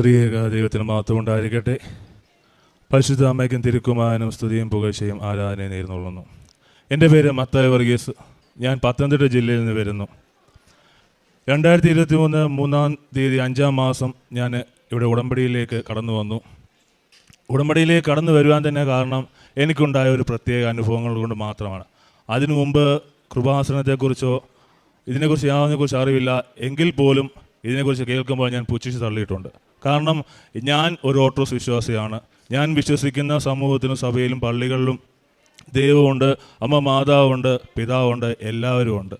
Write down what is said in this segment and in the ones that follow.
ത്രിയേക ദൈവത്തിന് മാത്രം ഉണ്ടായിരിക്കട്ടെ. പരിശുദ്ധ അമ്മയ്ക്കും തിരുക്കുമാനും സ്തുതിയും പുകഴ്ചയും ആരാധനയും നേർന്നുകൊള്ളുന്നു എന്റെ പേര് മത്തായ വർഗീസ്. ഞാൻ പത്തനംതിട്ട ജില്ലയിൽ നിന്ന് വരുന്നു. രണ്ടായിരത്തി ഇരുപത്തി മൂന്ന് മൂന്നാം തീയതി അഞ്ചാം മാസം ഞാൻ ഇവിടെ ഉടമ്പടിയിലേക്ക് കടന്നു വന്നു. ഉടമ്പടിയിലേക്ക് കടന്നു വരുവാൻ തന്നെ കാരണം എനിക്കുണ്ടായ ഒരു പ്രത്യേക അനുഭവങ്ങൾ കൊണ്ട് മാത്രമാണ്. അതിനു മുമ്പ് കൃപാസനത്തെക്കുറിച്ചോ ഇതിനെക്കുറിച്ച് യാതൊന്നിനെക്കുറിച്ച് അറിവില്ല. എങ്കിൽ പോലും ഇതിനെക്കുറിച്ച് കേൾക്കുമ്പോൾ ഞാൻ പുച്ഛിച്ച് തള്ളിയിട്ടുണ്ട്. കാരണം ഞാൻ ഒരു ഓട്ടോസ് വിശ്വാസിയാണ്. ഞാൻ വിശ്വസിക്കുന്ന സമൂഹത്തിലും സഭയിലും പള്ളികളിലും ദൈവമുണ്ട് അമ്മ മാതാവുണ്ട് പിതാവുണ്ട് എല്ലാവരും ഉണ്ട്.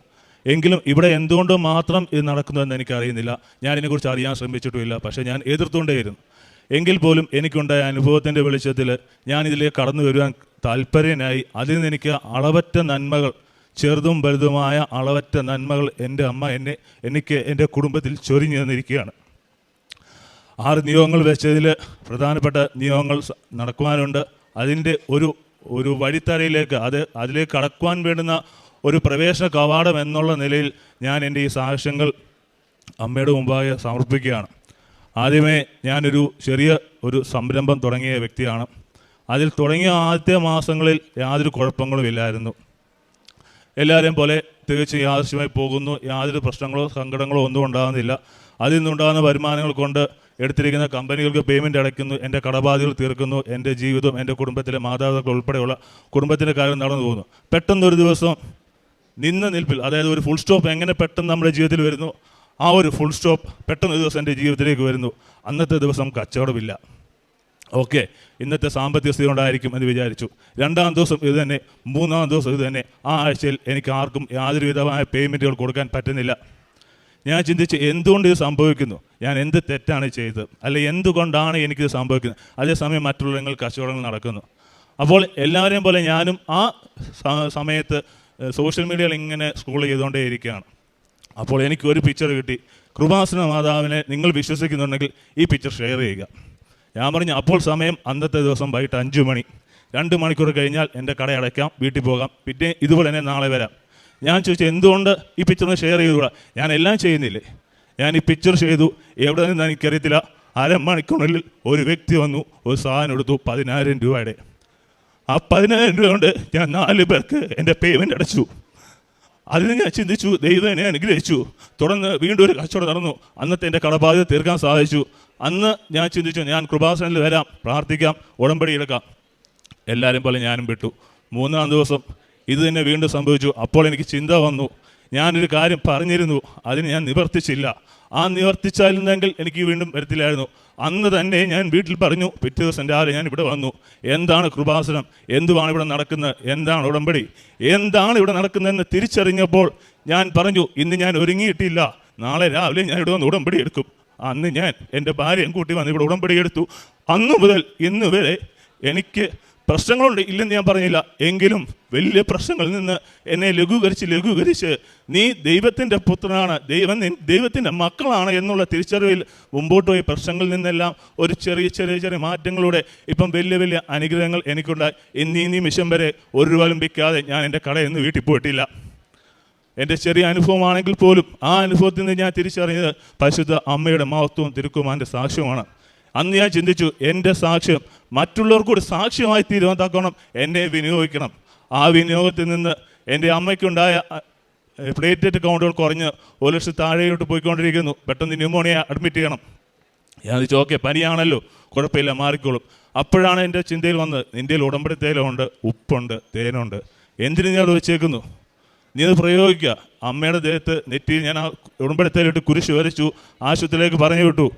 എങ്കിലും ഇവിടെ എന്തുകൊണ്ട് മാത്രം ഇത് നടക്കുന്നതെന്ന് എനിക്കറിയുന്നില്ല. ഞാൻ ഇതിനെക്കുറിച്ച് അറിയാൻ ശ്രമിച്ചിട്ടുമില്ല പക്ഷേ ഞാൻ എതിർത്തുകൊണ്ടേയിരുന്നു. എങ്കിൽ പോലും എനിക്കുണ്ടായ അനുഭവത്തിന്റെ വെളിച്ചത്തിൽ ഞാൻ ഇതിലേക്ക് കടന്നു വരുവാൻ താല്പര്യനായി അതിൽ നിന്ന് എനിക്ക് അളവറ്റ നന്മകൾ ചെറുതും വലുതുമായ അളവറ്റ നന്മകൾ എന്റെ അമ്മ എന്നെ എനിക്ക് എന്റെ കുടുംബത്തിൽ ചൊരിഞ്ഞു തന്നിരിക്കുകയാണ്. ആറ് നിയോഗങ്ങൾ വെച്ചതിൽ പ്രധാനപ്പെട്ട നിയോഗങ്ങൾ നടക്കുവാനുണ്ട്. അതിന്റെ ഒരു ഒരു വഴിത്തറയിലേക്ക് അത് അതിലേക്ക് കടക്കുവാൻ വേണ്ടുന്ന ഒരു പ്രവേശന കവാടം എന്നുള്ള നിലയിൽ ഞാൻ എന്റെ ഈ സാക്ഷ്യങ്ങൾ അമ്മയുടെ മുമ്പാകെ സമർപ്പിക്കുകയാണ്. ആദ്യമേ ഞാനൊരു ചെറിയ ഒരു സംരംഭം തുടങ്ങിയ വ്യക്തിയാണ്. അതിൽ തുടങ്ങിയ ആദ്യത്തെ മാസങ്ങളിൽ യാതൊരു കുഴപ്പങ്ങളും ഇല്ലായിരുന്നു. എല്ലാവരെയും പോലെ തികച്ചും യാദൃശ്യമായി പോകുന്നു. യാതൊരു പ്രശ്നങ്ങളോ സങ്കടങ്ങളോ ഒന്നും ഉണ്ടാകുന്നില്ല. അതിൽ നിന്നുണ്ടാകുന്ന വരുമാനങ്ങൾ കൊണ്ട് എടുത്തിരിക്കുന്ന കമ്പനികൾക്ക് പേയ്മെന്റ് അടയ്ക്കുന്നു. എന്റെ കടബാധ്യതകൾ തീർക്കുന്നു. എന്റെ ജീവിതം എന്റെ കുടുംബത്തിലെ മാതാപിതാക്കൾ ഉൾപ്പെടെയുള്ള കുടുംബത്തിന്റെ കാര്യം നടന്നു പോകുന്നു. പെട്ടെന്നൊരു ദിവസം നിന്ന നിൽപ്പിൽ അതായത് ഒരു ഫുൾ സ്റ്റോപ്പ് എങ്ങനെ പെട്ടെന്ന് നമ്മുടെ ജീവിതത്തിൽ വരുന്നു? ആ ഒരു ഫുൾ സ്റ്റോപ്പ് പെട്ടെന്ന് ഒരു ദിവസം എന്റെ ജീവിതത്തിലേക്ക് വരുന്നു. അന്നത്തെ ദിവസം കച്ചവടമില്ല. ഓക്കെ ഇന്നത്തെ സാമ്പത്തിക സ്ഥിതി ഉണ്ടായിരിക്കും എന്ന് വിചാരിച്ചു. രണ്ടാം ദിവസം ഇത് തന്നെ മൂന്നാം ദിവസം ഇത് തന്നെ. ആ ആഴ്ചയിൽ എനിക്ക് ആർക്കും യാതൊരു വിധമായ പേയ്മെന്റുകൾ കൊടുക്കാൻ പറ്റുന്നില്ല. ഞാൻ ചിന്തിച്ച് എന്തുകൊണ്ട് ഇത് സംഭവിക്കുന്നു? ഞാൻ എന്ത് തെറ്റാണ് ചെയ്തത്? അല്ലെ എന്തുകൊണ്ടാണ് എനിക്കിത് സംഭവിക്കുന്നത്? അതേസമയം മറ്റുള്ളവരങ്ങൾ കച്ചവടങ്ങൾ നടക്കുന്നു. അപ്പോൾ എല്ലാവരെയും പോലെ ഞാനും ആ സമയത്ത് സോഷ്യൽ മീഡിയയിൽ ഇങ്ങനെ സ്ക്രോൾ ചെയ്തുകൊണ്ടേ ഇരിക്കുകയാണ്. അപ്പോൾ എനിക്ക് ഒരു പിക്ചർ കിട്ടി. കൃപാസന മാതാവിനെ നിങ്ങൾ വിശ്വസിക്കുന്നുണ്ടെങ്കിൽ ഈ പിക്ചർ ഷെയർ ചെയ്യുക. ഞാൻ പറഞ്ഞു അപ്പോൾ സമയം അന്നത്തെ ദിവസം വൈകിട്ട് അഞ്ച് മണി. രണ്ട് മണിക്കൂർ കഴിഞ്ഞാൽ എന്റെ കട അടയ്ക്കാം വീട്ടിൽ പോകാം. പിന്നെ ഇതുപോലെ തന്നെ നാളെ വരാം. ഞാൻ ചോദിച്ചു എന്തുകൊണ്ട് ഈ പിക്ചർ ഒന്ന് ഷെയർ ചെയ്തുകൂടാ? ഞാൻ എല്ലാം ചെയ്യുന്നില്ലേ? ഞാൻ ഈ പിക്ചർ ചെയ്തു. എവിടെ നിന്ന് എനിക്കറിയത്തില്ല. അരമണിക്കൂറിനുള്ളിൽ ഒരു വ്യക്തി വന്നു ഒരു സാധനം എടുത്തു പതിനായിരം രൂപയുടെ. ആ പതിനായിരം രൂപ കൊണ്ട് ഞാൻ നാല് പേർക്ക് എന്റെ പേയ്മെന്റ് അടച്ചു. അതിന് ഞാൻ ചിന്തിച്ചു ദൈവം എന്നെ അനുഗ്രഹിച്ചു. തുടർന്ന് വീണ്ടും ഒരു കച്ചവടം നടന്നു. അന്നത്തെ എന്റെ കടബാധ്യത തീർക്കാൻ സാധിച്ചു അന്ന് ഞാൻ ചിന്തിച്ചു ഞാൻ കൃപാസനിൽ വരാം പ്രാർത്ഥിക്കാം ഉടമ്പടി എടുക്കാം. എല്ലാവരും പോലെ ഞാനും വിട്ടു. മൂന്നാം ദിവസം ഇത് തന്നെ വീണ്ടും സംഭവിച്ചു. അപ്പോൾ എനിക്ക് ചിന്ത വന്നു. ഞാനൊരു കാര്യം പറഞ്ഞിരുന്നു. അതിന് ഞാൻ നിവർത്തിച്ചില്ല. ആ നിവർത്തിച്ചായിരുന്നെങ്കിൽ എനിക്ക് വീണ്ടും വരത്തില്ലായിരുന്നു. അന്ന് തന്നെ ഞാൻ വീട്ടിൽ പറഞ്ഞു പിറ്റേ ദിവസം രാവിലെ ഞാൻ ഇവിടെ വന്നു. എന്താണ് കൃപാസനം? എന്തുവാണ് ഇവിടെ നടക്കുന്നത്? എന്താണ് ഉടമ്പടി? എന്താണ് ഇവിടെ നടക്കുന്നതെന്ന് തിരിച്ചറിഞ്ഞപ്പോൾ ഞാൻ പറഞ്ഞു ഇന്ന് ഞാൻ ഒരുങ്ങിയിട്ടില്ല. നാളെ രാവിലെ ഞാൻ ഇവിടെ വന്ന് ഉടമ്പടി എടുക്കും. അന്ന് ഞാൻ എന്റെ ഭാര്യയും കൂട്ടി വന്ന് ഇവിടെ ഉടമ്പടി എടുത്തു. അന്നു മുതൽ ഇന്ന് വരെ എനിക്ക് പ്രശ്നങ്ങളുണ്ട്. ഇല്ലെന്ന് ഞാൻ പറഞ്ഞില്ല. എങ്കിലും വലിയ പ്രശ്നങ്ങളിൽ നിന്ന് എന്നെ ലഘൂകരിച്ച് ലഘൂകരിച്ച് നീ ദൈവത്തിന്റെ പുത്രനാണ്. ദൈവം ദൈവത്തിന്റെ മക്കളാണ് എന്നുള്ള തിരിച്ചറിവിൽ മുമ്പോട്ട് പോയി പ്രശ്നങ്ങളിൽ നിന്നെല്ലാം ഒരു ചെറിയ ചെറിയ ചെറിയ മാറ്റങ്ങളോടെ ഇപ്പം വലിയ വലിയ അനുഗ്രഹങ്ങൾ എനിക്കുണ്ടായി. ഇന്നീ നിമിഷം വരെ ഒരു രൂപ ലംബിക്കാതെ ഞാൻ എന്റെ കടയിൽ നിന്ന് വീട്ടിൽ പോയിട്ടില്ല. എന്റെ ചെറിയ അനുഭവമാണെങ്കിൽ പോലും ആ അനുഭവത്തിൽ നിന്ന് ഞാൻ തിരിച്ചറിഞ്ഞത് പരിശുദ്ധ അമ്മയുടെ മഹത്വവും തിരുക്കുമാന്റെ സാക്ഷ്യമാണ് അന്ന് ഞാൻ ചിന്തിച്ചു എന്റെ സാക്ഷ്യം മറ്റുള്ളവർക്ക് ഒരു സാക്ഷ്യമായി തീരുവാൻ എന്നെ വിനിയോഗിക്കണം. ആ വിനിയോഗത്തിൽ നിന്ന് എന്റെ അമ്മയ്ക്കുണ്ടായ പ്ലേറ്റഡ് കൗണ്ടുകൾ കുറഞ്ഞ് ഒരു ലക്ഷം താഴെയോട്ട് പോയിക്കൊണ്ടിരിക്കുന്നു. പെട്ടെന്ന് ന്യൂമോണിയ അഡ്മിറ്റ് ചെയ്യണം. ഞാൻ ചോദിച്ചു ഓക്കെ പനിയാണല്ലോ. കുഴപ്പമില്ല മാറിക്കോളും. അപ്പോഴാണ് എന്റെ ചിന്തയിൽ വന്നത് നിന്റെ ഉടമ്പടി തേലമുണ്ട് ഉപ്പുണ്ട് തേനുണ്ട്. എന്തിനു ഞാൻ വെച്ചേക്കുന്നു? നീ അത് പ്രയോഗിക്കുക. അമ്മയുടെ ദേഹത്ത് നെറ്റിയിൽ ഞാൻ ആ ഉടമ്പടി തേലിട്ട് കുരിശ് വരച്ചു ആശുപത്രിയിലേക്ക് പറഞ്ഞു വിട്ടു.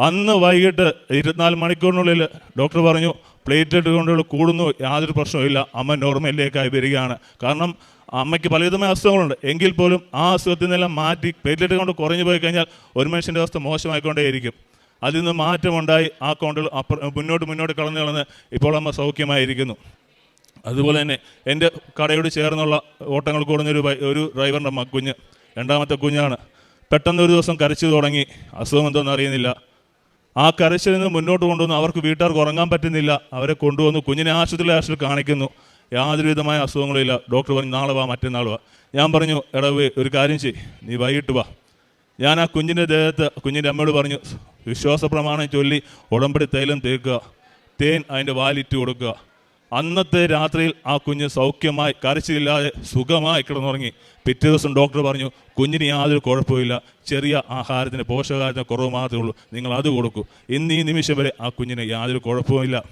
അന്ന് വൈകിട്ട് ഇരുപത്തിനാല് മണിക്കൂറിനുള്ളിൽ ഡോക്ടർ പറഞ്ഞു പ്ലേറ്റ് കൊണ്ടുള്ള കൂടുന്നു യാതൊരു പ്രശ്നവുമില്ല അമ്മ നോർമലിലേക്കായി വരികയാണ്. കാരണം അമ്മയ്ക്ക് പലവിധമായ അസുഖങ്ങളുണ്ട്. എങ്കിൽ പോലും ആ അസുഖത്തിൽ നിന്നെല്ലാം മാറ്റി പ്ലേറ്റ്ലെറ്റ് കൊണ്ട് കുറഞ്ഞു പോയി കഴിഞ്ഞാൽ ഒരു മനുഷ്യന്റെ അവസ്ഥ മോശമായിക്കൊണ്ടേയിരിക്കും. അതിൽ നിന്ന് മാറ്റമുണ്ടായി ആ കൗണ്ടിൽ മുന്നോട്ട് മുന്നോട്ട് കടന്നു കളന്ന് ഇപ്പോൾ അമ്മ സൗഖ്യമായിരിക്കുന്നു. അതുപോലെ തന്നെ എന്റെ കടയോട് ചേർന്നുള്ള ഓട്ടങ്ങൾ കൂടുന്നൊരു ഒരു ഡ്രൈവറിന്റെ കുഞ്ഞ് രണ്ടാമത്തെ കുഞ്ഞാണ്. പെട്ടെന്ന് ഒരു ദിവസം കരച്ചു തുടങ്ങി. അസുഖം എന്തോന്ന് അറിയുന്നില്ല. ആ കരച്ചിൽ നിന്ന് മുന്നോട്ട് കൊണ്ടുവന്നു അവർക്ക് വീട്ടുകാർക്ക് ഉറങ്ങാൻ പറ്റുന്നില്ല. അവരെ കൊണ്ടുവന്നു കുഞ്ഞിനെ ആശുപത്രിയിൽ ആശുപത്രി കാണിക്കുന്നു. യാതൊരു വിധമായ അസുഖങ്ങളും ഇല്ല ഡോക്ടർ പറഞ്ഞു നാളെ വാ മറ്റന്നാൾ വാ. ഞാൻ പറഞ്ഞു എടാ ഒരു കാര്യം ചെയ് നീ വൈകിട്ട് വാ. ഞാൻ ആ കുഞ്ഞിന്റെ ദേഹത്ത് കുഞ്ഞിന്റെ അമ്മയോട് പറഞ്ഞു വിശ്വാസ പ്രമാണം ചൊല്ലി ഉടമ്പടി തൈലം തേക്കുക. തേൻ അതിന്റെ വാലിറ്റ് കൊടുക്കുക. അന്നത്തെ രാത്രിയിൽ ആ കുഞ്ഞ് സൗഖ്യമായി കരച്ചിലില്ലാതെ സുഖമായി കിടന്നുറങ്ങി. പിറ്റേ ദിവസം ഡോക്ടർ പറഞ്ഞു കുഞ്ഞിന് യാതൊരു കുഴപ്പമില്ല ചെറിയ ആഹാരത്തിന് പോഷകാഹാരത്തിന് കുറവ് മാത്രമേ ഉള്ളൂ. നിങ്ങൾ അത് കൊടുക്കൂ. ഇന്ന് ഈ നിമിഷം വരെ ആ കുഞ്ഞിന് യാതൊരു കുഴപ്പവുമില്ല.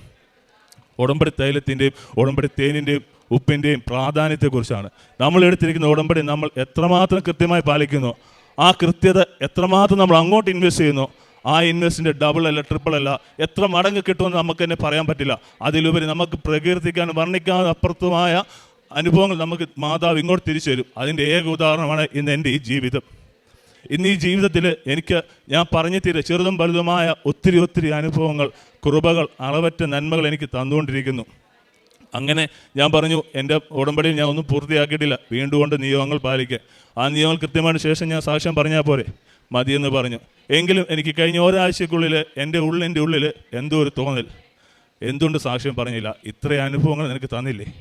ഉടമ്പടി തൈലത്തിന്റെയും ഉടമ്പടി തേനിന്റെയും ഉപ്പിന്റെയും പ്രാധാന്യത്തെക്കുറിച്ചാണ്. നമ്മൾ എടുത്തിരിക്കുന്ന ഉടമ്പടി നമ്മൾ എത്രമാത്രം കൃത്യമായി പാലിക്കുന്നു? ആ കൃത്യത എത്രമാത്രം നമ്മൾ അങ്ങോട്ട് ഇൻവെസ്റ്റ് ചെയ്യുന്നു? ആ ഇൻവെസ്റ്റിന്റെ ഡബിൾ അല്ല ട്രിപ്പിൾ അല്ല എത്ര മടങ്ങ് കിട്ടുമെന്ന് നമുക്ക് തന്നെ പറയാൻ പറ്റില്ല. അതിലുപരി നമുക്ക് പ്രകീർത്തിക്കാൻ വർണിക്കാൻ അപ്പുറത്തുമായ അനുഭവങ്ങൾ നമുക്ക് മാതാവ് ഇങ്ങോട്ട് തിരിച്ചു തരും. അതിന്റെ ഏക ഉദാഹരണമാണ് ഇന്ന് എന്റെ ഈ ജീവിതം. ഇന്ന് ഈ ജീവിതത്തിൽ എനിക്ക് ഞാൻ പറഞ്ഞു തീരെ ചെറുതും വലുതുമായ ഒത്തിരി ഒത്തിരി അനുഭവങ്ങൾ കൃപകൾ അളവറ്റ നന്മകൾ എനിക്ക് തന്നുകൊണ്ടിരിക്കുന്നു. അങ്ങനെ ഞാൻ പറഞ്ഞു എന്റെ ഉടമ്പടിയിൽ ഞാൻ ഒന്നും പൂർത്തിയാക്കിയിട്ടില്ല. വീണ്ടും കൊണ്ട് നിയമങ്ങൾ പാലിക്കുക. ആ നിയമങ്ങൾ കൃത്യമായിട്ട് ശേഷം ഞാൻ സാക്ഷ്യം പറഞ്ഞാൽ പോരെ. മതിയെന്ന് പറഞ്ഞു. എങ്കിലും എനിക്ക് കഴിഞ്ഞ ഒരാഴ്ചക്കുള്ളിൽ എന്റെ ഉള്ളിന്റെ ഉള്ളിൽ എന്തോ ഒരു തോന്നൽ. എന്തുകൊണ്ട് സാക്ഷ്യം പറഞ്ഞില്ല? ഇത്രയും അനുഭവങ്ങൾ നിനക്ക് തന്നില്ലേ?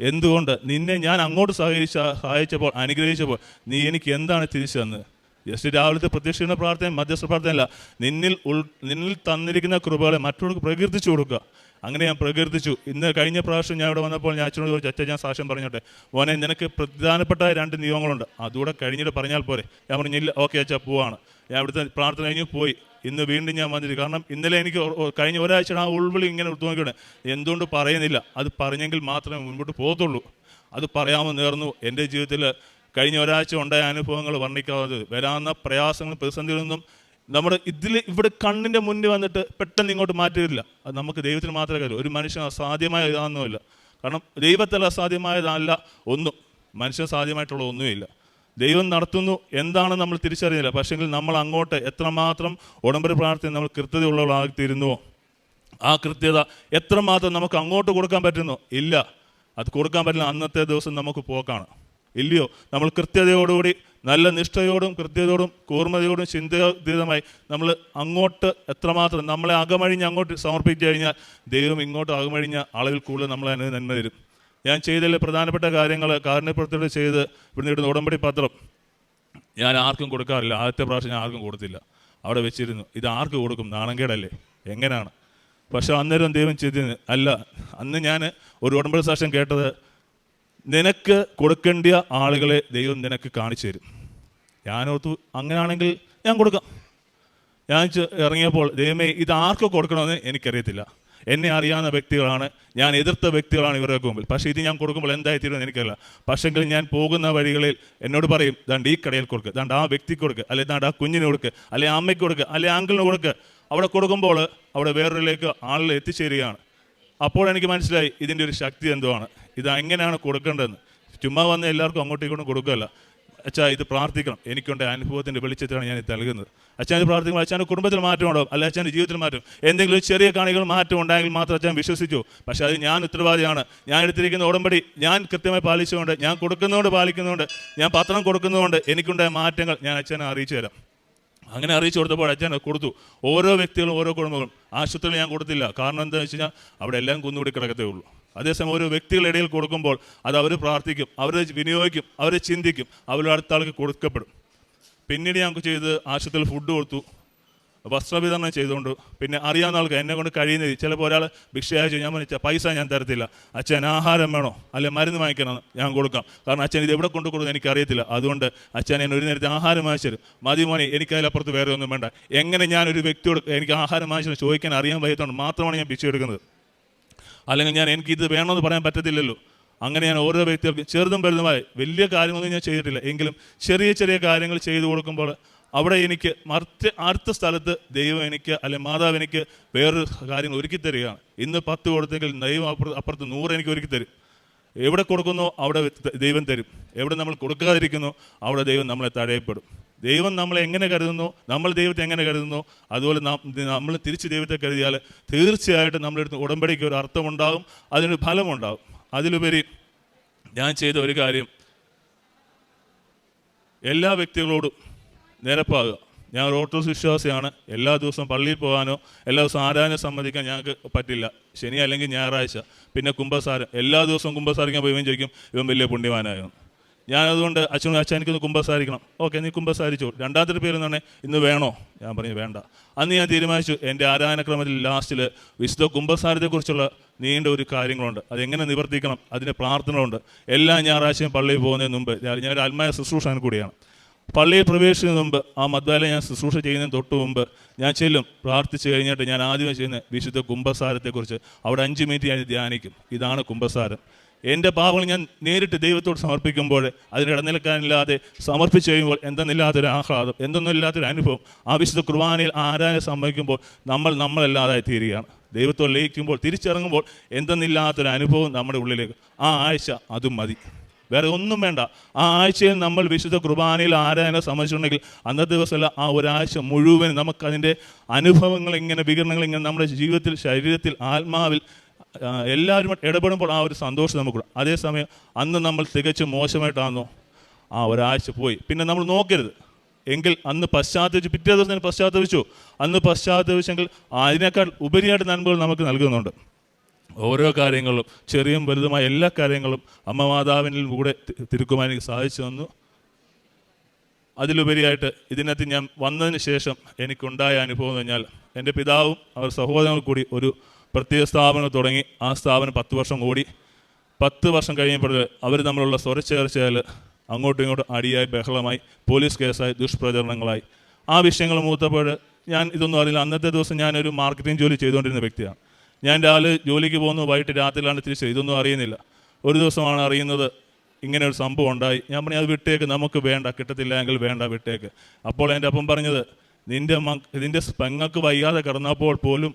എന്തുകൊണ്ട്? നിന്നെ ഞാൻ അങ്ങോട്ട് സഹകരിച്ച സഹായിച്ചപ്പോൾ അനുഗ്രഹിച്ചപ്പോൾ നീ എനിക്ക് എന്താണ് തിരിച്ചു തന്നത്? ജസ്റ്റ് രാവിലത്തെ പ്രത്യക്ഷീണ പ്രാർത്ഥന മധ്യസ്ഥ പ്രാർത്ഥനയല്ല. നിന്നിൽ ഉൾ നിന്നിൽ തന്നിരിക്കുന്ന കൃപകളെ മറ്റുള്ളവർക്ക് പ്രകീർത്തിച്ചു കൊടുക്കുക. അങ്ങനെ ഞാൻ പ്രകീർത്തിച്ചു. ഇന്ന് കഴിഞ്ഞ പ്രാവശ്യം ഞാൻ ഇവിടെ വന്നപ്പോൾ ഞാൻ അച്ഛനോട് ചോദിച്ചു അച്ഛൻ ഞാൻ സാക്ഷ്യം പറഞ്ഞോട്ടെ? മോനെ നിനക്ക് പ്രധാനപ്പെട്ട രണ്ട് നിയമങ്ങളുണ്ട്. അതുകൂടെ കഴിഞ്ഞിട്ട് പറഞ്ഞാൽ പോരെ. ഞാൻ പറഞ്ഞില്ല ഓക്കെ അച്ഛാ പോവാണ്. ഞാൻ ഇവിടുത്തെ പ്രാർത്ഥന കഴിഞ്ഞ് പോയി. ഇന്ന് വീണ്ടും ഞാൻ വന്നിട്ട് കാരണം ഇന്നലെ എനിക്ക് കഴിഞ്ഞ ഒരാഴ്ച ആ ഉൾവിളി ഇങ്ങനെ നോക്കിയാണ് എന്തുകൊണ്ട് പറയുന്നില്ല. അത് പറഞ്ഞെങ്കിൽ മാത്രമേ മുൻപോട്ട് പോകത്തുള്ളൂ. അത് പറയാമെന്ന് നേർന്നു. എന്റെ ജീവിതത്തിൽ കഴിഞ്ഞ ഒരാഴ്ച ഉണ്ടായ അനുഭവങ്ങൾ വർണിക്കാതെ വരാവുന്ന പ്രയാസങ്ങളും പ്രതിസന്ധികളൊന്നും നമ്മുടെ ഇതിൽ ഇവിടെ കണ്ണിന്റെ മുന്നിൽ വന്നിട്ട് പെട്ടെന്ന് ഇങ്ങോട്ട് മാറ്റിയില്ല അത് നമുക്ക് ദൈവത്തിന് മാത്രമേ കാര്യം ഒരു മനുഷ്യന് അസാധ്യമായ ഇതാണെന്നുമില്ല കാരണം ദൈവത്തിൽ അസാധ്യമായതല്ല ഒന്നും. മനുഷ്യൻ സാധ്യമായിട്ടുള്ള ഒന്നുമില്ല. ദൈവം നടത്തുന്നു എന്താണ് നമ്മൾ തിരിച്ചറിയില്ല പക്ഷേങ്കിൽ നമ്മൾ അങ്ങോട്ട് എത്രമാത്രം ഉടമ്പടി പ്രാർത്ഥന നമ്മൾ കൃത്യതയുള്ളവളായിത്തീരുന്നുവോ ആ കൃത്യത എത്രമാത്രം നമുക്ക് അങ്ങോട്ട് കൊടുക്കാൻ പറ്റുന്നു? ഇല്ല. അത് കൊടുക്കാൻ പറ്റില്ല. അന്നത്തെ ദിവസം നമുക്ക് പോക്കാണ്. ഇല്ലയോ? നമ്മൾ കൃത്യതയോടുകൂടി നല്ല നിഷ്ഠയോടും കൃത്യതയോടും കൂർമ്മതയോടും ചിന്താതീതമായി നമ്മൾ അങ്ങോട്ട് എത്രമാത്രം നമ്മളെ അകമഴിഞ്ഞ് അങ്ങോട്ട് സമർപ്പിച്ചു കഴിഞ്ഞാൽ ദൈവം ഇങ്ങോട്ട് അകമഴിഞ്ഞ അളവിൽ കൂടുതൽ നമ്മളെ അതിന് നന്മ തരും. ഞാൻ ചെയ്തതിൽ പ്രധാനപ്പെട്ട കാര്യങ്ങൾ കാരുണ്യപ്രവൃത്തിയോട് ചെയ്ത് ഇവിടുന്ന് ഇടുന്ന ഉടമ്പടി പത്രം ഞാൻ ആർക്കും കൊടുക്കാറില്ല. ആദ്യത്തെ പ്രാവശ്യം ഞാൻ ആർക്കും കൊടുത്തില്ല. അവിടെ വെച്ചിരുന്നു. ഇത് ആർക്ക് കൊടുക്കും? നാണംകേടല്ലേ? എങ്ങനെയാണ് പക്ഷെ അന്നേരം ദൈവം ചെയ്തിരുന്നു അല്ല അന്ന് ഞാൻ ഒരു ഉടമ്പടി സാക്ഷ്യം കേട്ടത് നിനക്ക് കൊടുക്കേണ്ട ആളുകളെ ദൈവം നിനക്ക് കാണിച്ചു തരും. ഞാനോർത്തു അങ്ങനെയാണെങ്കിൽ ഞാൻ കൊടുക്കാം. ഞാൻ ഇറങ്ങിയപ്പോൾ ദൈവമേ ഇത് ആർക്ക് കൊടുക്കണമെന്ന് എനിക്കറിയത്തില്ല. എന്നെ അറിയാവുന്ന വ്യക്തികളാണ്. ഞാൻ എതിർത്ത വ്യക്തികളാണ് ഇവരുടെ മുമ്പിൽ. പക്ഷേ ഇത് ഞാൻ കൊടുക്കുമ്പോൾ എന്തായി തീരുമെന്ന് എനിക്കറിയില്ല. പക്ഷെങ്കിൽ ഞാൻ പോകുന്ന വഴികളിൽ എന്നോട് പറയും ദാണ്ട് ഈ കടയിൽ കൊടുക്കുക ദാണ്ട് ആ വ്യക്തിക്ക് കൊടുക്കുക അല്ലെങ്കിൽ ദാണ്ട് ആ കുഞ്ഞിന് കൊടുക്കുക അല്ലെ അമ്മയ്ക്ക് കൊടുക്കുക അല്ലെ ആങ്കിളിന് കൊടുക്കുക അവിടെ കൊടുക്കുമ്പോൾ അവിടെ വേറൊരിലേക്ക് ആളുകൾ എത്തിച്ചേരുകയാണ്. അപ്പോൾ എനിക്ക് മനസ്സിലായി ഇതിന്റെ ഒരു ശക്തി എന്തുവാണ്? ഇത് എങ്ങനെയാണ് കൊടുക്കേണ്ടതെന്ന്. ചുമ്മാ വന്ന് എല്ലാവർക്കും അങ്ങോട്ടും ഇങ്ങോട്ടും കൊടുക്കുകയല്ല. അച്ഛാ ഇത് പ്രാർത്ഥിക്കണം. എനിക്കുണ്ട് അനുഭവത്തിന്റെ വെളിച്ചത്തിലാണ് ഞാൻ ഇത് നൽകുന്നത്. അച്ഛാ ഇത് പ്രാർത്ഥിക്കുമ്പോൾ അച്ഛന്റെ കുടുംബത്തിൽ മാറ്റം ഉണ്ടാവും. അല്ല അച്ഛന്റെ ജീവിതത്തിൽ മാറ്റം. എന്തെങ്കിലും ചെറിയ കാണികൾ മാറ്റം ഉണ്ടായെങ്കിൽ മാത്രം അച്ഛൻ വിശ്വസിച്ചു. പക്ഷേ അത് ഞാൻ ഉത്തരവാദിയാണ്. ഞാൻ എടുത്തിരിക്കുന്ന ഉടമ്പടി ഞാൻ കൃത്യമായി പാലിച്ചുകൊണ്ട് ഞാൻ കൊടുക്കുന്നതുകൊണ്ട് പാലിക്കുന്നതുകൊണ്ട് ഞാൻ പത്രം കൊടുക്കുന്നതുകൊണ്ട് എനിക്കുണ്ടായ മാറ്റങ്ങൾ ഞാൻ അച്ഛനെ അറിയിച്ചു തരാം. അങ്ങനെ അറിയിച്ചു കൊടുത്തപ്പോൾ അച്ഛൻ കൊടുത്തു. ഓരോ വ്യക്തികളും ഓരോ കുടുംബങ്ങളും ആശുപത്രിയിൽ ഞാൻ കൊടുത്തില്ല. കാരണം എന്താണെന്ന് വെച്ച് കഴിഞ്ഞാൽ അവിടെ എല്ലാം കുന്നുകൂടി കിടക്കത്തേ ഉള്ളൂ. അതേസമയം ഓരോ വ്യക്തികളുടെ ഇടയിൽ കൊടുക്കുമ്പോൾ അത് അവർ പ്രാർത്ഥിക്കും അവർ വിനിയോഗിക്കും അവർ ചിന്തിക്കും അവരുടെ അടുത്ത ആൾക്ക് കൊടുക്കപ്പെടും. പിന്നീട് ഞങ്ങൾക്ക് ചെയ്ത് ആശുപത്രിയിൽ ഫുഡ് കൊടുത്തു വസ്ത്രവിതരണം ചെയ്തുകൊണ്ട് പിന്നെ അറിയാവുന്ന ആൾക്ക് എന്നെ കൊണ്ട് കഴിയുന്നത്. ചിലപ്പോൾ ഒരാൾ ഭിക്ഷ അയച്ചു ഞാൻ പറഞ്ഞു പൈസ ഞാൻ തരത്തില്ല. അച്ഛൻ ആഹാരം വേണോ? അല്ലെ മരുന്ന് വാങ്ങിക്കണം ഞാൻ കൊടുക്കാം. കാരണം അച്ഛൻ ഇത് എവിടെ കൊണ്ടു എനിക്ക് അറിയത്തില്ല അതുകൊണ്ട് അച്ഛൻ എന്നെ ഒരു നേരത്തെ ആഹാരം വാങ്ങിച്ചു തരും. മതി മോനെ എനിക്ക് അതിലപ്പുറത്ത് വേറെ ഒന്നും വേണ്ട. എങ്ങനെ ഞാൻ ഒരു വ്യക്തിയോട് എനിക്ക് ആഹാരം വാങ്ങിച്ചു ചോദിക്കാൻ അറിയാൻ വയ്യത്തോണ്ട് മാത്രമാണ് ഞാൻ ഭിക്ഷ എടുക്കുന്നത്. അല്ലെങ്കിൽ ഞാൻ എനിക്ക് ഇത് വേണമെന്ന് പറയാൻ പറ്റത്തില്ലല്ലോ. അങ്ങനെ ഞാൻ ഓരോ വ്യക്തികൾക്കും ചെറുതും വലുതുമായി വലിയ കാര്യമൊന്നും ഞാൻ ചെയ്തിട്ടില്ല. എങ്കിലും ചെറിയ ചെറിയ കാര്യങ്ങൾ ചെയ്തു കൊടുക്കുമ്പോൾ അവിടെ എനിക്ക് മറ്റ് അടുത്ത സ്ഥലത്ത് ദൈവം എനിക്ക് അല്ലെ മാതാവ് എനിക്ക് വേറൊരു കാര്യങ്ങൾ ഒരുക്കി തരികയാണ്. ഇന്ന് പത്ത് കൊടുത്തെങ്കിൽ ദൈവം അപ്പുറത്ത് അപ്പുറത്ത് നൂറ് എനിക്ക് ഒരുക്കി തരും. എവിടെ കൊടുക്കുന്നോ അവിടെ ദൈവം തരും. എവിടെ നമ്മൾ കൊടുക്കാതിരിക്കുന്നോ അവിടെ ദൈവം നമ്മളെ തഴയപ്പെടും ദൈവം നമ്മളെ എങ്ങനെ കരുതുന്നു? നമ്മൾ ദൈവത്തെ എങ്ങനെ കരുതുന്നു? അതുപോലെ നമ്മൾ തിരിച്ച് ദൈവത്തെ കരുതിയാൽ തീർച്ചയായിട്ടും നമ്മളെടുത്ത് ഉടമ്പടിക്ക് ഒരു അർത്ഥമുണ്ടാകും അതിനൊരു ഫലമുണ്ടാകും. അതിലുപരി ഞാൻ ചെയ്ത ഒരു കാര്യം എല്ലാ വ്യക്തികളോടും നിരപ്പാകുക. ഞാൻ ഒരു ഓർത്തഡോക്സ് വിശ്വാസിയാണ്. എല്ലാ ദിവസവും പള്ളിയിൽ പോകാനോ എല്ലാ ദിവസവും ആരാധന സംബന്ധിക്കാൻ ഞങ്ങൾക്ക് പറ്റില്ല. ശനി അല്ലെങ്കിൽ ഞായറാഴ്ച. പിന്നെ കുംഭസാരം. എല്ലാ ദിവസവും കുംഭസാരിക്കാൻ പോയി ചോദിക്കും ഇവൻ വലിയ പുണ്യവാനായോ? ഞാൻ അതുകൊണ്ട് അച്ഛനും അച്ഛൻ എനിക്കൊന്ന് കുമ്പസാരിക്കണം. ഓക്കെ നീ കുമ്പസാരിച്ചു. രണ്ടാമത്തെ പേര് തന്നെ ഇന്ന് വേണോ? ഞാൻ പറഞ്ഞു വേണ്ട. അന്ന് ഞാൻ തീരുമാനിച്ചു എന്റെ ആരാധനക്രമത്തിൽ ലാസ്റ്റിൽ വിശുദ്ധ കുമ്പസാരത്തെക്കുറിച്ചുള്ള നീണ്ട ഒരു കാര്യങ്ങളുണ്ട്. അതെങ്ങനെ നിവർത്തിക്കണം? അതിന്റെ പ്രാർത്ഥനകളുണ്ട്. എല്ലാ ഞായറാഴ്ചയും പള്ളിയിൽ പോകുന്നതിന് മുമ്പ് ഞാൻ ഒരു ആത്മായ കൂടിയാണ്. പള്ളിയിൽ പ്രവേശിക്കുന്നതിന് മുമ്പ് ആ മദ്വാല ഞാൻ ശുശ്രൂഷ ചെയ്യുന്നതിന് തൊട്ട് മുമ്പ് ഞാൻ ചെല്ലും. പ്രാർത്ഥിച്ചു കഴിഞ്ഞിട്ട് ഞാൻ ആദ്യമായി ചെയ്യുന്ന വിശുദ്ധ കുംഭസാരത്തെക്കുറിച്ച് അവിടെ അഞ്ച് മിനിറ്റ് ഞാൻ ധ്യാനിക്കും. ഇതാണ് കുംഭസാരം എന്റെ പാപങ്ങൾ ഞാൻ നേരിട്ട് ദൈവത്തോട് സമർപ്പിക്കുമ്പോൾ അതിന് ഇടനിലക്കാനില്ലാതെ സമർപ്പിച്ച് കഴിയുമ്പോൾ എന്തെന്നില്ലാത്തൊരു ആഹ്ലാദം എന്തെന്നില്ലാത്തൊരു അനുഭവം. ആ വിശുദ്ധ കുർബാനയിൽ ആരാധന സംഭവിക്കുമ്പോൾ നമ്മൾ നമ്മളല്ലാതായി തീരുകയാണ്. ദൈവത്തോട് ലയിക്കുമ്പോൾ തിരിച്ചിറങ്ങുമ്പോൾ എന്തെന്നില്ലാത്തൊരു അനുഭവം നമ്മുടെ ഉള്ളിലേക്ക്. ആ ആഴ്ച അതും മതി. വേറെ ഒന്നും വേണ്ട. ആ ആഴ്ചയിൽ നമ്മൾ വിശുദ്ധ കുർബാനയിൽ ആരാധന സംബന്ധിച്ചിട്ടുണ്ടെങ്കിൽ അന്നത്തെ ദിവസമല്ല ആ ഒരാഴ്ച മുഴുവൻ നമുക്കതിന്റെ അനുഭവങ്ങൾ ഇങ്ങനെ വികരണങ്ങൾ ഇങ്ങനെ നമ്മുടെ ജീവിതത്തിൽ ശരീരത്തിൽ ആത്മാവിൽ എല്ലാവരും ഇടപെടുമ്പോൾ ആ ഒരു സന്തോഷം നമുക്കുണ്ട് അതേസമയം അന്ന് നമ്മൾ തികച്ചും മോശമായിട്ടാണോ? ആ ഒരാഴ്ച പോയി. പിന്നെ നമ്മൾ നോക്കരുത്. എങ്കിൽ അന്ന് പശ്ചാത്തപിച്ചു പിറ്റേ ദിവസം തന്നെ പശ്ചാത്തപിച്ചു അന്ന് പശ്ചാത്തപിച്ചെങ്കിൽ അതിനേക്കാൾ ഉപരിയായിട്ട് നന്മകൾ നമുക്ക് നൽകുന്നുണ്ട്. ഓരോ കാര്യങ്ങളും ചെറിയും വലുതുമായ എല്ലാ കാര്യങ്ങളും അമ്മ കൂടെ തിരുക്കുമാൻ എനിക്ക് സാധിച്ചു തന്നു. അതിലുപരിയായിട്ട് ഇതിനകത്ത് ഞാൻ വന്നതിന് ശേഷം എനിക്കുണ്ടായ അനുഭവം എന്ന് പറഞ്ഞാൽ എന്റെ പിതാവും അവർ സഹോദരങ്ങൾ കൂടി ഒരു പ്രത്യേക സ്ഥാപനം തുടങ്ങി. ആ സ്ഥാപനം പത്ത് വർഷം കൂടി. പത്ത് വർഷം കഴിയുമ്പോൾ അവർ തമ്മിലുള്ള സ്വരച്ചേർച്ചയിൽ അങ്ങോട്ടും ഇങ്ങോട്ടും അടിയായി ബഹളമായി പോലീസ് കേസായി ദുഷ്പ്രചരണങ്ങളായി. ആ വിഷയങ്ങൾ മൂത്തപ്പോൾ ഞാൻ ഇതൊന്നും അറിയില്ല. അന്നത്തെ ദിവസം ഞാനൊരു മാർക്കറ്റിംഗ് ജോലി ചെയ്തുകൊണ്ടിരുന്ന വ്യക്തിയാണ്. ഞാൻ രാവിലെ ജോലിക്ക് പോകുന്നു വൈകിട്ട് രാത്രിയിലാണ് തിരിച്ച് ഇതൊന്നും അറിയുന്നില്ല. ഒരു ദിവസമാണ് അറിയുന്നത്. ഇങ്ങനെ ഒരു സംഭവം ഉണ്ടായി. ഞാൻ പറഞ്ഞു അത് വിട്ടേക്ക് നമുക്ക് വേണ്ട കിട്ടത്തില്ല എങ്കിൽ വേണ്ട വിട്ടേക്ക്. അപ്പോൾ എന്റെ അപ്പം പറഞ്ഞത് നിന്റെ മ ഇതിന്റെ പെങ്ങൾക്ക് വയ്യാതെ കിടന്നപ്പോൾ പോലും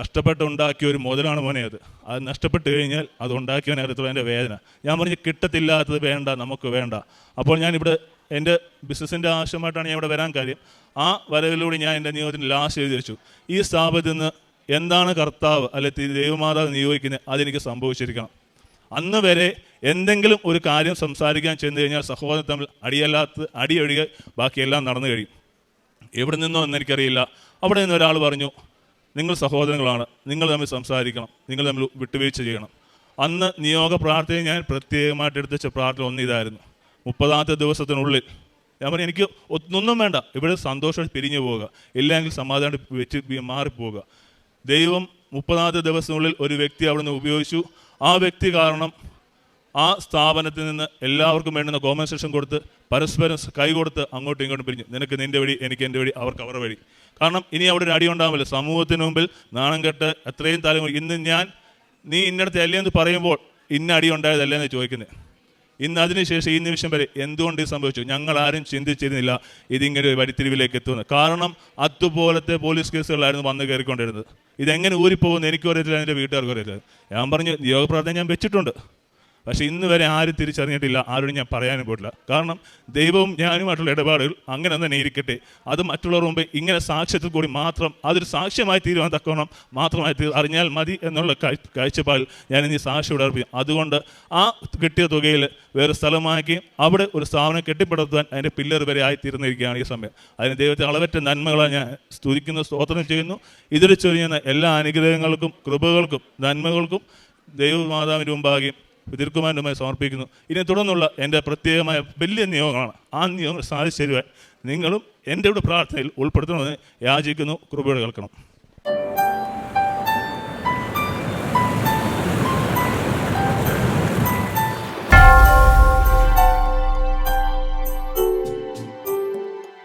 കഷ്ടപ്പെട്ടുണ്ടാക്കിയ ഒരു മുതലാണ് മോനെ അത്. അത് നഷ്ടപ്പെട്ട് കഴിഞ്ഞാൽ അത് ഉണ്ടാക്കിയവനകത്തുള്ള എന്റെ വേദന. ഞാൻ പറഞ്ഞു കിട്ടത്തില്ലാത്തത് വേണ്ട നമുക്ക് വേണ്ട. അപ്പോൾ ഞാനിവിടെ എന്റെ ബിസിനസ്സിന്റെ ആവശ്യമായിട്ടാണ് ഞാൻ ഇവിടെ വരാൻ കാര്യം. ആ വരവിലൂടെ ഞാൻ എന്റെ നിയോഗത്തിന് ലാസ്റ്റ് എഴുതി വെച്ചു ഈ സ്ഥാപനത്തിൽ നിന്ന് എന്താണ് കർത്താവ് അല്ലെ തി- ദൈവമാതാവ് നിയോഗിക്കുന്നത് അതെനിക്ക് സംഭവിച്ചിരിക്കണം. അന്ന് വരെ എന്തെങ്കിലും ഒരു കാര്യം സംസാരിക്കാൻ ചെന്ന് കഴിഞ്ഞാൽ സഹോദരൻ തമ്മിൽ അടിയല്ലാത്ത അടിയൊഴികെ ബാക്കിയെല്ലാം നടന്നു കഴിയും. എവിടെ നിന്നോ എന്നെനിക്കറിയില്ല അവിടെ നിന്ന് ഒരാൾ പറഞ്ഞു നിങ്ങൾ സഹോദരങ്ങളാണ്. നിങ്ങൾ തമ്മിൽ സംസാരിക്കണം. നിങ്ങൾ തമ്മിൽ വിട്ടുവീഴ്ച ചെയ്യണം. അന്ന് നിയോഗ പ്രാർത്ഥന ഞാൻ പ്രത്യേകമായിട്ട് എടുത്ത് പ്രാർത്ഥന ഒന്ന് ഇതായിരുന്നു. മുപ്പതാമത്തെ ദിവസത്തിനുള്ളിൽ ഞാൻ പറഞ്ഞു എനിക്ക് ഒന്നൊന്നും വേണ്ട. ഇവിടെ സന്തോഷം പിരിഞ്ഞു പോവുക. ഇല്ലെങ്കിൽ സമാധാനം വെച്ച് മാറിപ്പോവുക. ദൈവം മുപ്പതാമത്തെ ദിവസത്തിനുള്ളിൽ ഒരു വ്യക്തി അവിടെ നിന്ന് ഉപയോഗിച്ചു. ആ വ്യക്തി കാരണം ആ സ്ഥാപനത്തിൽ നിന്ന് എല്ലാവർക്കും വേണ്ടുന്ന കോമ്പൻസേഷൻ കൊടുത്ത് പരസ്പരം കൈകൊടുത്ത് അങ്ങോട്ടും ഇങ്ങോട്ടും പിരിഞ്ഞ്. നിനക്ക് നിന്റെ വഴി എനിക്ക് എന്റെ വഴി അവർക്ക് അവരുടെ വഴി. കാരണം ഇനി അവിടെ ഒരു അടി ഉണ്ടാവില്ല സമൂഹത്തിന് മുമ്പിൽ നാണം കെട്ട് എത്രയും തലമുറ ഇന്ന് ഞാൻ നീ ഇന്നടത്ത് അല്ലേന്ന് പറയുമ്പോൾ ഇന്ന അടി ഉണ്ടായതല്ലേന്ന് ചോദിക്കുന്നത് ഇന്ന് അതിനുശേഷം ഈ നിമിഷം വരെ എന്തുകൊണ്ട് ഇത് സംഭവിച്ചു? ഞങ്ങൾ ആരും ചിന്തിച്ചിരുന്നില്ല ഇതിങ്ങനെ ഒരു വരിത്തിരിവിലേക്ക് എത്തുന്നത് കാരണം അതുപോലത്തെ പോലീസ് കേസുകളായിരുന്നു വന്ന് കയറിക്കൊണ്ടിരുന്നത്. ഇതെങ്ങനെ ഊരിപ്പോകുന്നു എനിക്കും അറിയത്തില്ല എന്റെ വീട്ടുകാർക്കും അറിയത്തില്ല ഞാൻ പറഞ്ഞു യോഗപ്രാർത്ഥന ഞാൻ വെച്ചിട്ടുണ്ട്. പക്ഷേ ഇന്ന് വരെ ആരും തിരിച്ചറിഞ്ഞിട്ടില്ല ആരോടും ഞാൻ പറയാനും പോയിട്ടില്ല. കാരണം ദൈവവും ഞാനുമായിട്ടുള്ള ഇടപാടുകൾ അങ്ങനെ തന്നെ ഇരിക്കട്ടെ. അത് മറ്റുള്ളവർ മുമ്പ് ഇങ്ങനെ സാക്ഷ്യത്തിൽ കൂടി മാത്രം അതൊരു സാക്ഷ്യമായി തീരുവാൻ തക്കവണ്ണം മാത്രമായി അറിഞ്ഞാൽ മതി എന്നുള്ള കാഴ്- കാഴ്ചപ്പാടിൽ ഞാൻ ഇനി സാക്ഷ്യം അർപ്പിക്കും. അതുകൊണ്ട് ആ കിട്ടിയ തുകയിൽ വേറെ സ്ഥലമാക്കി അവിടെ ഒരു സ്ഥാപനം കെട്ടിപ്പടുത്തുവാൻ അതിന്റെ പില്ലർ വരെ ആയിത്തീർന്നിരിക്കുകയാണ് ഈ സമയം. അതിന് ദൈവത്തെ അളവറ്റ നന്മകളാണ് ഞാൻ സ്തുതിക്കുന്നു സ്തോത്രം ചെയ്യുന്നു. ഇതിൽ ചൊരിയുന്ന എല്ലാ അനുഗ്രഹങ്ങൾക്കും കൃപകൾക്കും നന്മകൾക്കും ദൈവമാതാവിന്റെ മുമ്പാകെയും തിരുക്കുമാരനുമായി സമർപ്പിക്കുന്നു. ഇതിനെ തുടർന്നുള്ള എന്റെ പ്രത്യേകമായ വലിയ നിയോഗമാണ് ആ നിയോഗം സാധിച്ചു നിങ്ങളും എന്റെ പ്രാർത്ഥനയിൽ ഉൾപ്പെടുത്തണമെന്ന് യാചിക്കുന്നു. കൃപയോടെ കേൾക്കണം.